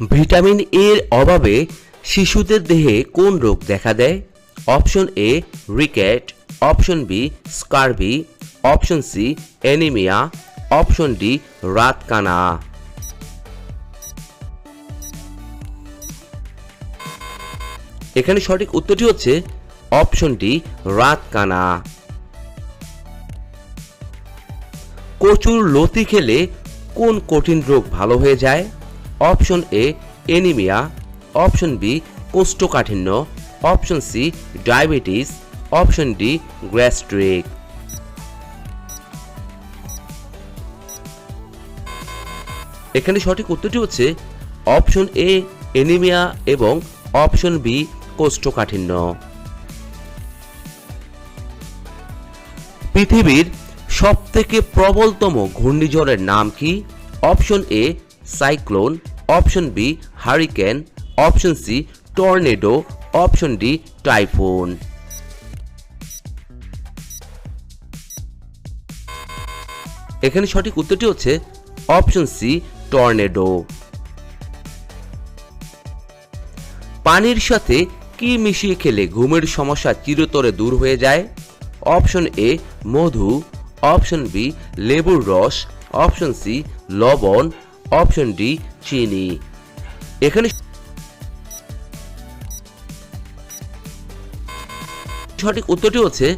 Vitamin এর অভাবে শিশুদের দেহে কোন রোগ দেখা দেয়? Option A, ricket, option B, scurvy, option C, anaemia, option D, রাতকানা। এখানে সঠিক উত্তরটি হচ্ছে অপশন ডি, রাতকানা। কচুর লতি খেলে কোন কঠিন রোগ ভালো হয়ে যায়? Option A anaemia option B, কোষ্ঠকাঠিন্য, option C diabetes option D gastric এখানে সঠিক উত্তরটি হচ্ছে অপশন এ এনিমিয়া এবং অপশন বি, কোষ্ঠকাঠিন্য। পৃথিবীর সবথেকে প্রবলতম ঘূর্ণিঝড়ের নাম কি? Option A cyclone option B hurricane option C tornado option D typhoon এখানে সঠিক উত্তরটি হচ্ছে অপশন সি টর্নেডো পানির সাথে কি মিশিয়ে খেলে ঘুমের সমস্যা চিরতরে দূর হয়ে যায়? অপশন এ মধু অপশন বি লেবুর রস অপশন সি লবণ অপশন ডি চিনি এখানে সঠিক উত্তরটি হচ্ছে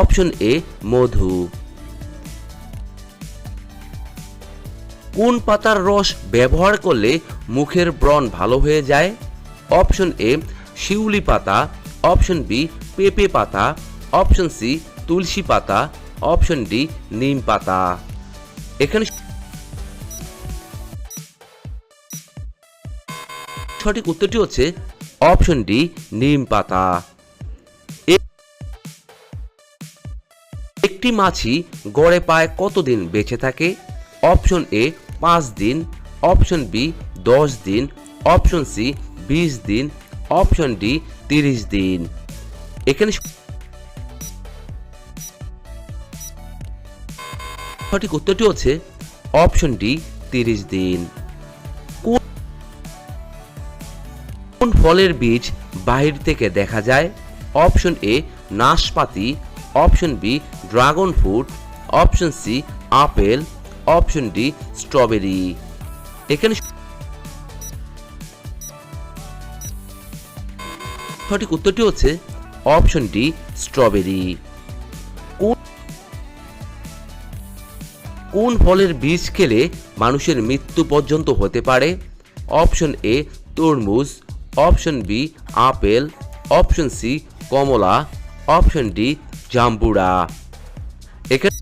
অপশন এ মধু। কোন পাতার রস ব্যবহার করলে মুখের ব্রণ ভালো হয়ে যায়? অপশন এ শিউলি পাতা। অপশন বি পেঁপে পাতা। অপশন সি তুলসী পাতা। অপশন ডি নিম পাতা। এখানে সঠিক উত্তরটি হচ্ছে অপশন ডি, নিম পাতা। একটি মাছি গড়ে পায় কতদিন বেঁচে থাকে? অপশন এ, পাঁচ দিন। অপশন বি, দশ দিন। অপশন সি, বিশ দিন। অপশন ডি, তিরিশ দিন। এখানে সঠিক উত্তরটি হচ্ছে অপশন ডি, তিরিশ দিন। কোন ফলের বীজ বাহির থেকে দেখা যায়? অপশন এ নাশপাতি। Option B dragon fruit. Option C apple. Option D strawberry. এখানে সঠিক উত্তরটি হচ্ছে অপশন ডি স্ট্রবেরি। কোন- ফলের বীজ খেলে মানুষের মৃত্যু পর্যন্ত হতে পারে? অপশন এ তরমুজ। Option B, apple, option C, কমলা, অপশন ডি, জাম্বুরা। এখানে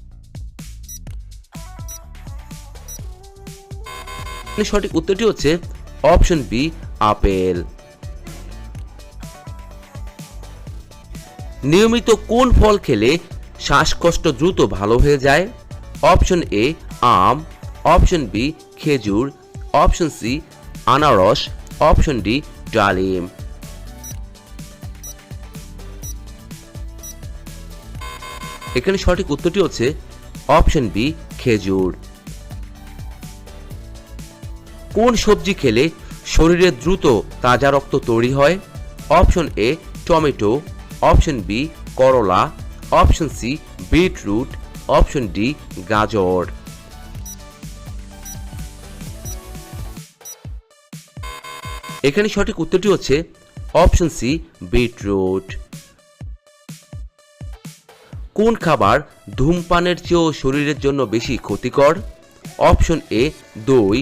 সঠিক উত্তরটি হচ্ছে অপশন বি, আপেল। নিয়মিত কোন ফল খেলে শ্বাসকষ্ট দ্রুত ভালো হয়ে যায়? অপশন এ, আম, অপশন বি, খেজুর, অপশন সি, আনারস, অপশন ডি ডালিম এখানে সঠিক উত্তরটি হচ্ছে অপশন বি, খেজুর। কোন সবজি খেলে শরীরে দ্রুত তাজা রক্ত তৈরি হয়? Option A, tomato. Option B, করলা। Option C, beetroot. Option D, গাজর। এখানে সঠিক উত্তরটি হচ্ছে অপশন সি, বিটরুট। কোন খাবার ধূমপানের চেয়েও শরীরের জন্য বেশি ক্ষতিকর? অপশন এ, দই।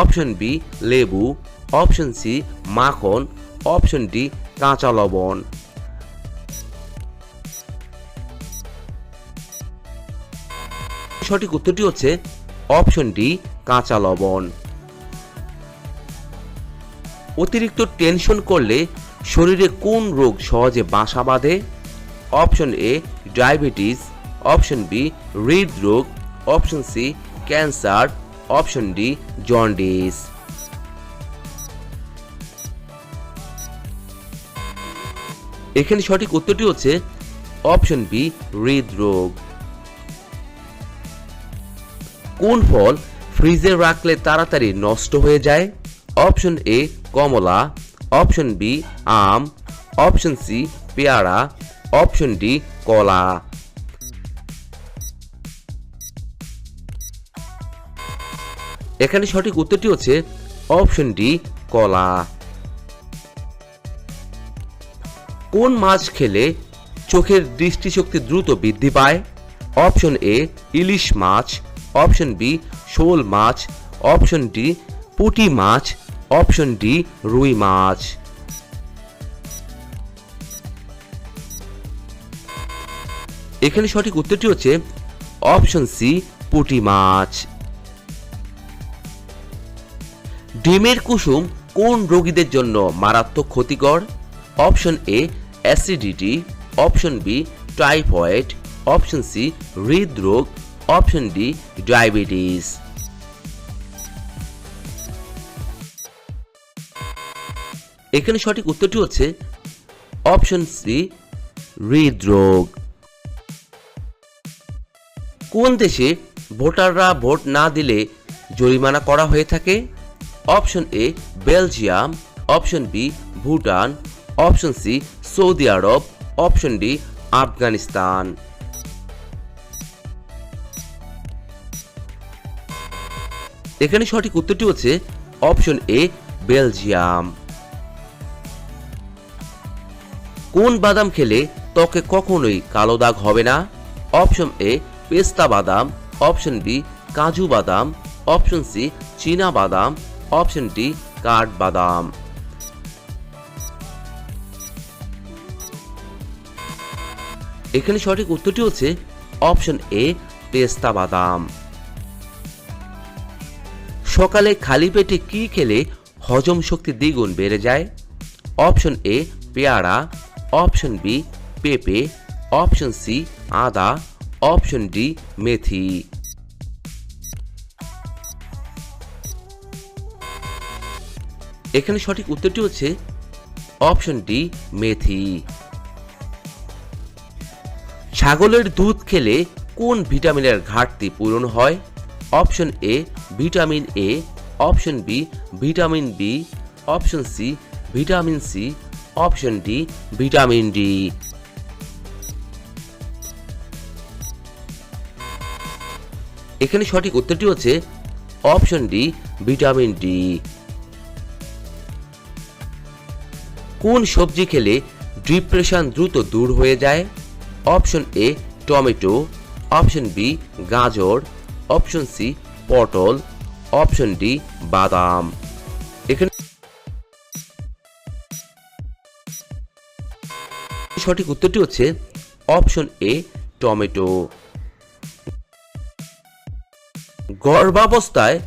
অপশন বি, লেবু। অপশন সি, মাখন। অপশন ডি, কাঁচা লবণ। সঠিক উত্তরটি হচ্ছে অপশন ডি, কাঁচা লবণ। অতিরিক্ত টেনশন করলে শরীরে কোন রোগ সহজে বাসা বাঁধে? Option A diabetes. Option B হৃদরোগ। Option C cancer. Option D jaundice. এখানে সঠিক উত্তরটি হচ্ছে অপশন বি হৃদরোগ। কোন ফল ফ্রিজে রাখলে তাড়াতাড়ি নষ্ট হয়ে যায়? অপশন এ কমলা অপশন বি আম অপশন সি পেয়ারা অপশন ডি কলা এখানে সঠিক উত্তরটি হচ্ছে অপশন ডি কলা কোন মাছ খেলে চোখের দৃষ্টিশক্তি দ্রুত বৃদ্ধি পায়? অপশন এ ইলিশ মাছ. অপশন বি শোল মাছ. অপশন ডি পুঁটি মাছ. অপশন ডি রুই মাছ। এখানে সঠিক উত্তরটি হচ্ছে অপশন সি পুঁটি মাছ। ডিমের কুসুম কোন রোগীদের জন্য মারাত্মক ক্ষতিকর? Option A acidity option B typhoid option C হৃদরোগ। অপশন ডি ডায়াবেটিস এখানে সঠিক উত্তরটি হচ্ছে অপশন সি, হৃদরোগ। কোন দেশে ভোটাররা ভোট না দিলে জরিমানা করা হয়ে থাকে? Option A, Belgium. Option B, Bhutan. Option C, Saudi Arab. Option D, Afghanistan. এখানে সঠিক উত্তরটি হচ্ছে অপশন এ, বেলজিয়াম। কোন বাদাম খেলে ত্বকে কখনোই কালো দাগ হবে না? অপশন এ পেস্তা বাদাম। অপশন বি কাজু বাদাম। অপশন সি চীনা বাদাম। অপশন ডি কাঠ বাদাম। এখানে সঠিক উত্তরটি হচ্ছে অপশন এ পেস্তা বাদাম। সকালে খালি পেটে কি খেলে হজম শক্তি দ্বিগুণ বেড়ে যায়? অপশন এ পেয়ারা। অপশন বি, পেঁপে, অপশন সি, আদা, অপশন ডি, মেথি। এখানে সঠিক উত্তরটি হচ্ছে অপশন ডি, মেথি। ছাগলের দুধ খেলে কোন ভিটামিনের ঘাটতি পূরণ হয়? Option A, vitamin A, option B, vitamin B, option C, vitamin C option D, vitamin D. এখানে সঠিক উত্তরটি হচ্ছে অপশন ডি, ভিটামিন ডি। কোন সবজি খেলে ডিপ্রেশন দ্রুত দূর হয়ে যায়? Option A, tomato. Option B, গাজর। অপশন সি, পটল। অপশন ডি, বাদাম। সঠিক উত্তরটি হচ্ছে অপশন এ, টমেটো। গর্ভাবস্থায়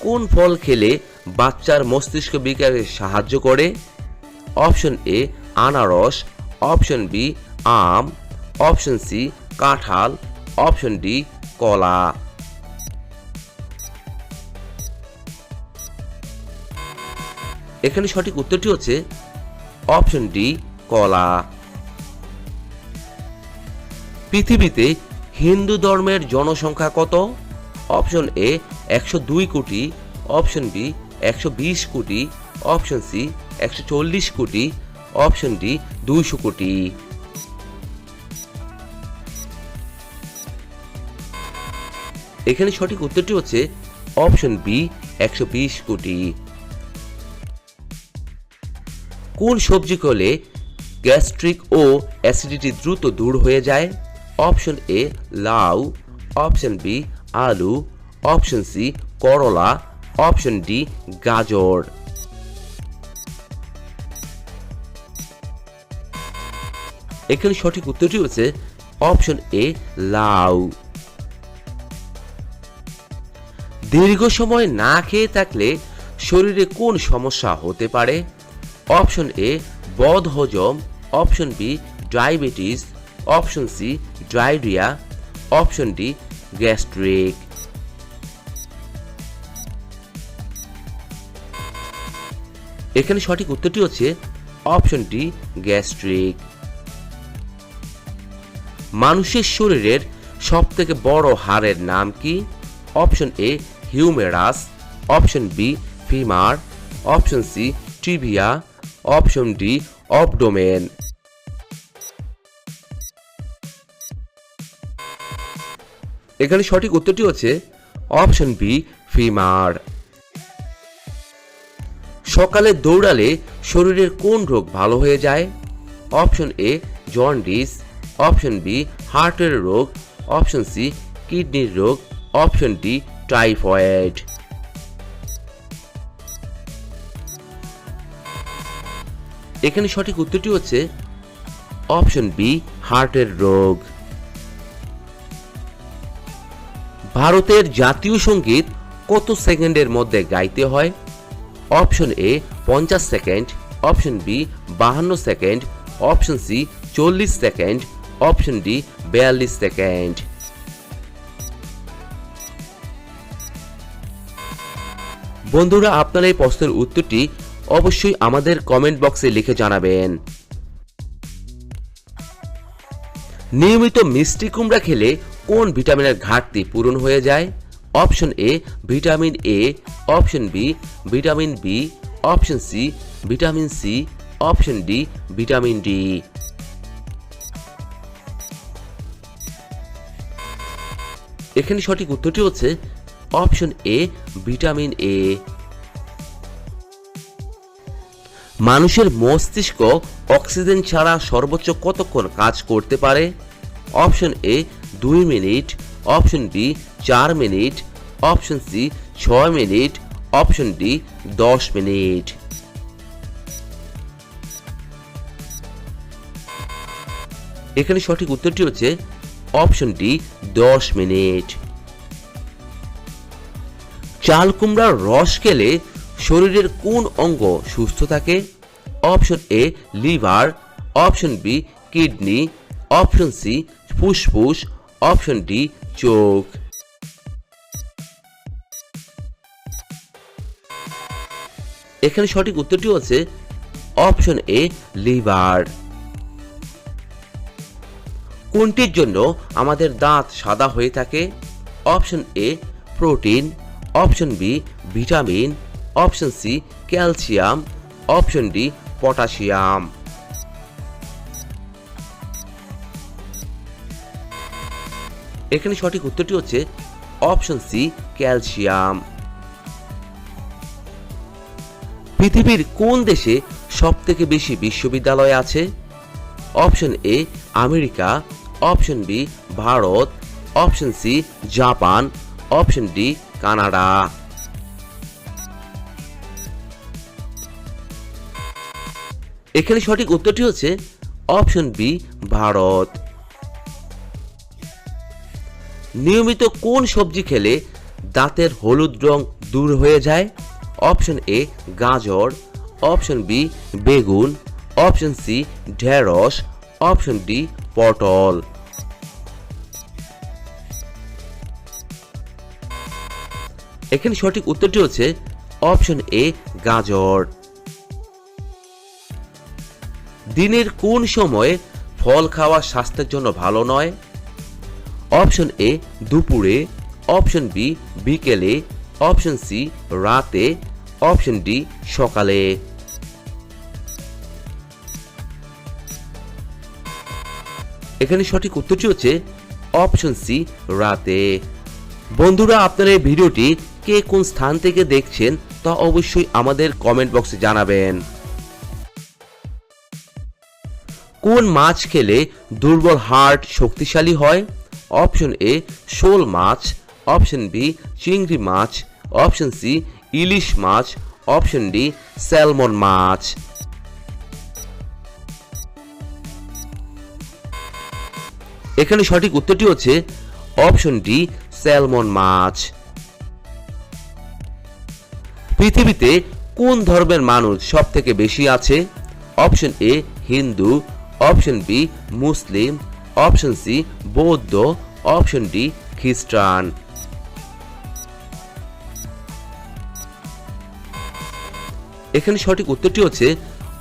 কোন ফল খেলে বাচ্চার মস্তিষ্ক বিকারে সাহায্য করে? অপশন এ, আনারস। অপশন বি, আম। অপশন সি, কাঁঠাল। অপশন ডি, কলা। এখানে সঠিক উত্তরটি হচ্ছে অপশন ডি, কলা। পৃথিবীতে হিন্দু ধর্মের জনসংখ্যা কত? অপশন এ একশো দুই কোটি। অপশন বি একশো বিশ কোটি। অপশন সি একশো চল্লিশ কোটি। অপশন ডি দুইশো কোটি। এখানে সঠিক উত্তরটি হচ্ছে অপশন বি একশো বিশ কোটি। কোন সবজি করলে গ্যাস্ট্রিক ও অ্যাসিডিটি দ্রুত দূর হয়ে যায়? অপশন এ লাউ অপশন বি আলু অপশন সি করলা অপশন ডি গাজর। এখানে সঠিক উত্তরটি হচ্ছে অপশন এ লাউ। দীর্ঘ সময় না খেয়ে থাকলে শরীরে কোন সমস্যা হতে পারে? অপশন এ বদ হজম option B diabetes option C, diarrhoea, option D, gastric. এখানে সঠিক উত্তরটি হচ্ছে অপশন ডি, গ্যাস্ট্রিক। মানুষের শরীরের সব থেকে বড় হাড়ের নাম কি? Option A, humerus, option B, femur, option C tibia option D, abdomen. এখানে সঠিক উত্তরটি হচ্ছে অপশন বি, ফিমার। সকালে দৌড়ালে শরীরের কোন রোগ ভালো হয়ে যায়? Option A, jaundice. Option B, হার্টের রোগ। অপশন সি, কিডনির রোগ। Option D, typhoid. এখানে সঠিক উত্তরটি হচ্ছে অপশন বি, হার্টের রোগ। ভারতের জাতীয় সংগীত কত সেকেন্ডের মধ্যে গাইতে হয়? অপশন এ পঞ্চাশ সেকেন্ড। অপশন বি বাহান্ন সেকেন্ড। অপশন সি চল্লিশ সেকেন্ড। অপশন ডি বিয়াল্লিশ সেকেন্ড। বন্ধুরা, আপনার এই প্রশ্নের উত্তরটি অবশ্যই আমাদের কমেন্ট বক্সে লিখে জানাবেন। নিয়মিত মিষ্টি কুমড়া খেলে কোন ভিটামিনের ঘাটতি পূরণ হয়ে যায়? Option A vitamin A option B vitamin B option C vitamin C option D vitamin D এখানে সঠিক উত্তরটি হচ্ছে অপশন এ ভিটামিন এ মানুষের মস্তিষ্ক অক্সিজেন ছাড়া সর্বোচ্চ কতক্ষণ কাজ করতে পারে? অপশন এ দুই মিনিট অপশন বি চার মিনিট অপশন সি ছয় মিনিট অপশন ডি দশ মিনিট। এখানে সঠিক উত্তরটি হচ্ছে অপশন ডি দশ মিনিট। চাল কুমড়ার রস খেলে শরীরের কোন অঙ্গ সুস্থ থাকে? Option A liver option B kidney option C ফুসফুস অপশন ডি চোখ। এখানে সঠিক উত্তরটি হচ্ছে অপশন এ লিভার কোনটির জন্য আমাদের দাঁত সাদা হয়ে থাকে? Option A protein option B vitamin option C calcium option D potassium এখানে সঠিক উত্তরটি হচ্ছে অপশন সি, ক্যালসিয়াম। পৃথিবীর কোন দেশে সব থেকে বেশি বিশ্ববিদ্যালয় আছে? Option A, America. Option B, Bharat. Option C, Japan. Option D, Canada. এখানে সঠিক উত্তরটি হচ্ছে অপশন বি, ভারত। নিয়মিত কোন সবজি খেলে দাঁতের হলুদ রং দূর হয়ে যায়? অপশন এ গাজর। অপশন বি বেগুন। অপশন সি ঢেঁড়স। অপশন ডি পটল। এখানে সঠিক উত্তরটি হচ্ছে অপশন এ গাজর। দিনের কোন সময়ে ফল খাওয়া স্বাস্থ্যের জন্য ভালো নয়? অপশন এ দুপুরে, অপশন বি বিকেলে, অপশন সি রাতে, অপশন ডি সকালে। এখানে সঠিক উত্তরটি হচ্ছে অপশন সি রাতে। বন্ধুরা, আপনার এই ভিডিওটি কে কোন স্থান থেকে দেখছেন তা অবশ্যই আমাদের কমেন্ট বক্সে জানাবেন। কোন মাছ খেলে দুর্বল হার্ট শক্তিশালী হয়? অপশন এ শোল মাছ, অপশন বি চিংড়ি মাছ, অপশন সি ইলিশ মাছ, অপশন ডি স্যালমন মাছ। এখানে সঠিক উত্তরটি হচ্ছে অপশন ডি স্যালমন মাছ। পৃথিবীতে কোন ধর্মের মানুষ সব থেকে বেশি আছে? Option A Hindu, option B Muslim option C বৌদ্ধ অপশন ডি খ্রিস্টান এখানে সঠিক উত্তরটি হচ্ছে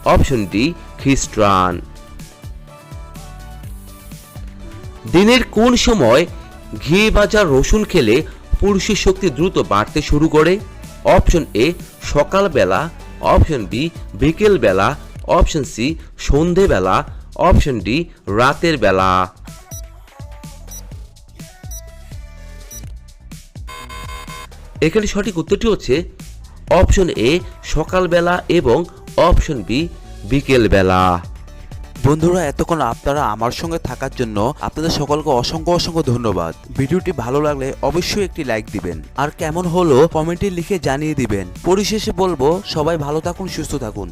অপশন ডি খ্রিস্টান দিনের কোন সময় ঘি ভাজা রসুন খেলে পুরুষের শক্তি দ্রুত বাড়তে শুরু করে? অপশন এ সকালবেলা. অপশন বি বিকেলবেলা. অপশন সি সন্ধেবেলা. অপশন ডি, রাতের বেলা। এখানে সঠিক উত্তরটি হচ্ছে অপশন এ, সকালবেলা এবং অপশন বি, বিকেলবেলা। বন্ধুরা, এতক্ষণ আপনারা আমার সঙ্গে থাকার জন্য আপনাদের সকলকে অসংখ্য অসংখ্য ধন্যবাদ। ভিডিওটি ভালো লাগলে অবশ্যই একটি লাইক দিবেন। আর কেমন হলো কমেন্টে লিখে জানিয়ে দিবেন। পরিশেষে বলব, সবাই ভালো থাকুন, সুস্থ থাকুন।